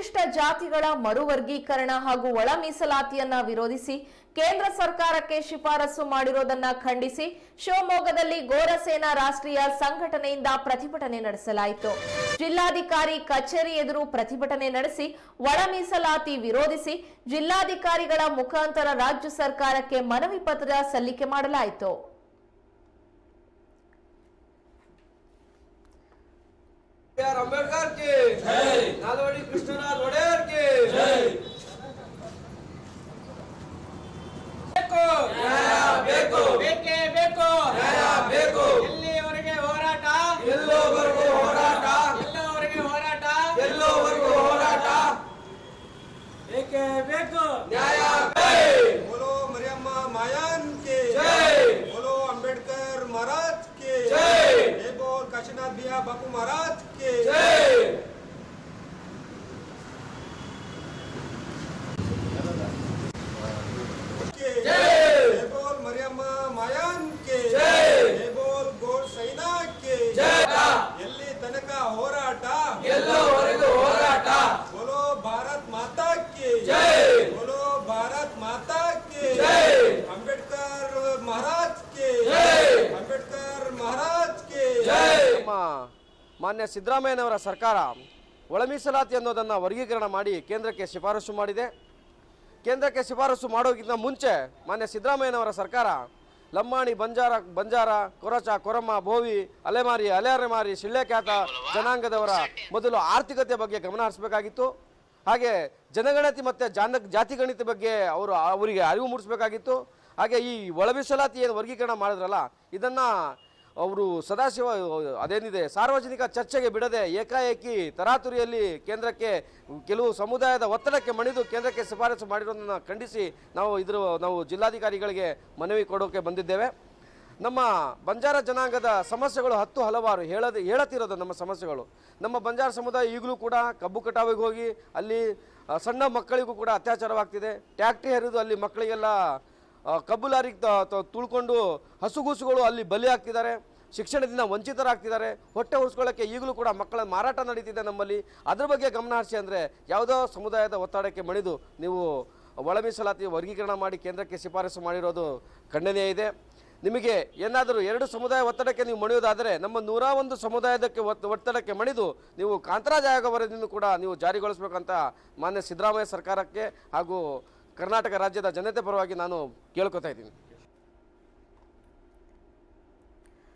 ಪರಿಶಿಷ್ಟ ಜಾತಿಗಳ ಮರುವರ್ಗೀಕರಣ ಹಾಗೂ ಒಳ ಮೀಸಲಾತಿಯನ್ನ ವಿರೋಧಿಸಿ ಕೇಂದ್ರ ಸರ್ಕಾರಕ್ಕೆ ಶಿಫಾರಸು ಮಾಡಿರೋದನ್ನ ಖಂಡಿಸಿ ಶಿವಮೊಗ್ಗದಲ್ಲಿ ಗೋರಸೇನಾ ರಾಷ್ಟ್ರೀಯ ಸಂಘಟನೆಯಿಂದ ಪ್ರತಿಭಟನೆ ನಡೆಸಲಾಯಿತು. ಜಿಲ್ಲಾಧಿಕಾರಿ ಕಚೇರಿ ಎದುರು ಪ್ರತಿಭಟನೆ ನಡೆಸಿ ಒಳ ಮೀಸಲಾತಿ ವಿರೋಧಿಸಿ ಜಿಲ್ಲಾಧಿಕಾರಿಗಳ ಮುಖಾಂತರ ರಾಜ್ಯ ಸರ್ಕಾರಕ್ಕೆ ಮನವಿ ಪತ್ರ ಸಲ್ಲಿಕೆ ಮಾಡಲಾಯಿತು. ಅಂಬೇಡ್ಕರ್ ಕೃಷ್ಣರಾಜ್ ಒಡೆಯರ್ की। ಬೇಕು ಬೇಕು ಬೇಕೇ ಬೇಕು ಬೇಕು ಎಲ್ಲಿವರೆಗೆ ಹೋರಾಟ ಎಲ್ಲೋವರೆಗೂ ಹೋರಾಟ ಎಲ್ಲವರೆಗೆ ಹೋರಾಟ ಎಲ್ಲೋವರೆಗೂ ಹೋರಾಟ ಬೇಕೇ ಬೇಕು ನ್ಯಾಯ કાશીનાથ બિયા બાપુ મહારાજ કે જય ಮಾನ್ಯ ಸಿದ್ದರಾಮಯ್ಯನವರ ಸರ್ಕಾರ ಒಳಮೀಸಲಾತಿ ಅನ್ನೋದನ್ನು ವರ್ಗೀಕರಣ ಮಾಡಿ ಕೇಂದ್ರಕ್ಕೆ ಶಿಫಾರಸು ಮಾಡಿದೆ. ಕೇಂದ್ರಕ್ಕೆ ಶಿಫಾರಸು ಮಾಡೋಕ್ಕಿಂತ ಮುಂಚೆ ಮಾನ್ಯ ಸಿದ್ದರಾಮಯ್ಯನವರ ಸರ್ಕಾರ ಲಂಬಾಣಿ, ಬಂಜಾರ ಬಂಜಾರ, ಕೊರಚ, ಕೊರಮ್ಮ ಬೋವಿ ಅಲೆಮಾರಿ ಅಲೆಮಾರಿ ಶಿಳ್ಳೆಖ್ಯಾತ ಜನಾಂಗದವರ ಮೊದಲು ಆರ್ಥಿಕತೆ ಬಗ್ಗೆ ಗಮನ ಹರಿಸಬೇಕಾಗಿತ್ತು. ಹಾಗೆ ಜನಗಣತಿ ಮತ್ತು ಜಾನ ಜಾತಿಗಣಿತ ಬಗ್ಗೆ ಅವರು ಅವರಿಗೆ ಅರಿವು ಮೂಡಿಸಬೇಕಾಗಿತ್ತು. ಹಾಗೆ ಈ ಒಳಮೀಸಲಾತಿ ಏನು ವರ್ಗೀಕರಣ ಮಾಡಿದ್ರಲ್ಲ, ಇದನ್ನು ಅವರು ಸದಾಶಿವ, ಅದೇನಿದೆ, ಸಾರ್ವಜನಿಕ ಚರ್ಚೆಗೆ ಬಿಡದೆ ಏಕಾಏಕಿ ತರಾತುರಿಯಲ್ಲಿ ಕೇಂದ್ರಕ್ಕೆ, ಕೆಲವು ಸಮುದಾಯದ ಒತ್ತಡಕ್ಕೆ ಮಣಿದು ಕೇಂದ್ರಕ್ಕೆ ಶಿಫಾರಸು ಮಾಡಿರೋದನ್ನು ಖಂಡಿಸಿ ನಾವು ಇದ್ರ, ನಾವು ಜಿಲ್ಲಾಧಿಕಾರಿಗಳಿಗೆ ಮನವಿ ಕೊಡೋಕೆ ಬಂದಿದ್ದೇವೆ. ನಮ್ಮ ಬಂಜಾರ ಜನಾಂಗದ ಸಮಸ್ಯೆಗಳು ಹತ್ತು ಹಲವಾರು ಹೇಳದ, ಹೇಳತಿರೋದು ನಮ್ಮ ಸಮಸ್ಯೆಗಳು. ನಮ್ಮ ಬಂಜಾರ ಸಮುದಾಯ ಈಗಲೂ ಕೂಡ ಕಬ್ಬು ಕಟಾವಿಗೆ ಹೋಗಿ, ಅಲ್ಲಿ ಸಣ್ಣ ಮಕ್ಕಳಿಗೂ ಕೂಡ ಅತ್ಯಾಚಾರವಾಗ್ತಿದೆ. ಟ್ಯಾಕ್ಟ್ರಿ ಹರಿದು ಅಲ್ಲಿ ಮಕ್ಕಳಿಗೆಲ್ಲ ಕಬ್ಬು ಲಾರಿಗೆ ತುಳ್ಕೊಂಡು ಹಸುಗೂಸುಗಳು ಅಲ್ಲಿ ಬಲಿ ಆಗ್ತಿದ್ದಾರೆ ಶಿಕ್ಷಣದಿಂದ ವಂಚಿತರಾಗ್ತಿದ್ದಾರೆ. ಹೊಟ್ಟೆ ಉಳಿಸ್ಕೊಳ್ಳೋಕ್ಕೆ ಈಗಲೂ ಕೂಡ ಮಕ್ಕಳ ಮಾರಾಟ ನಡೀತಿದೆ ನಮ್ಮಲ್ಲಿ. ಅದ್ರ ಬಗ್ಗೆ ಗಮನ ಹರಿಸಿ ಅಂದರೆ ಯಾವುದೋ ಸಮುದಾಯದ ಒತ್ತಡಕ್ಕೆ ಮಣಿದು ನೀವು ಒಳ ಮೀಸಲಾತಿ ವರ್ಗೀಕರಣ ಮಾಡಿ ಕೇಂದ್ರಕ್ಕೆ ಶಿಫಾರಸು ಮಾಡಿರೋದು ಖಂಡನೀಯ ಇದೆ. ನಿಮಗೆ ಏನಾದರೂ ಎರಡು ಸಮುದಾಯ ಒತ್ತಡಕ್ಕೆ ನೀವು ಮಣಿಯೋದಾದರೆ ನಮ್ಮ ನೂರ ಒಂದು ಸಮುದಾಯದಕ್ಕೆ ಒತ್, ಒತ್ತಡಕ್ಕೆ ಮಣಿದು ನೀವು ಕಾಂತರಾಜ್ ಆಯೋಗ ವರದಿಯನ್ನು ಕೂಡ ನೀವು ಜಾರಿಗೊಳಿಸಬೇಕಂತ ಮಾನ್ಯ ಸಿದ್ದರಾಮಯ್ಯ ಸರ್ಕಾರಕ್ಕೆ ಹಾಗೂ ಕರ್ನಾಟಕ ರಾಜ್ಯದ ಜನತೆ ಪರವಾಗಿ ನಾನು ಕೇಳ್ಕೊತಾ ಇದ್ದೀನಿ.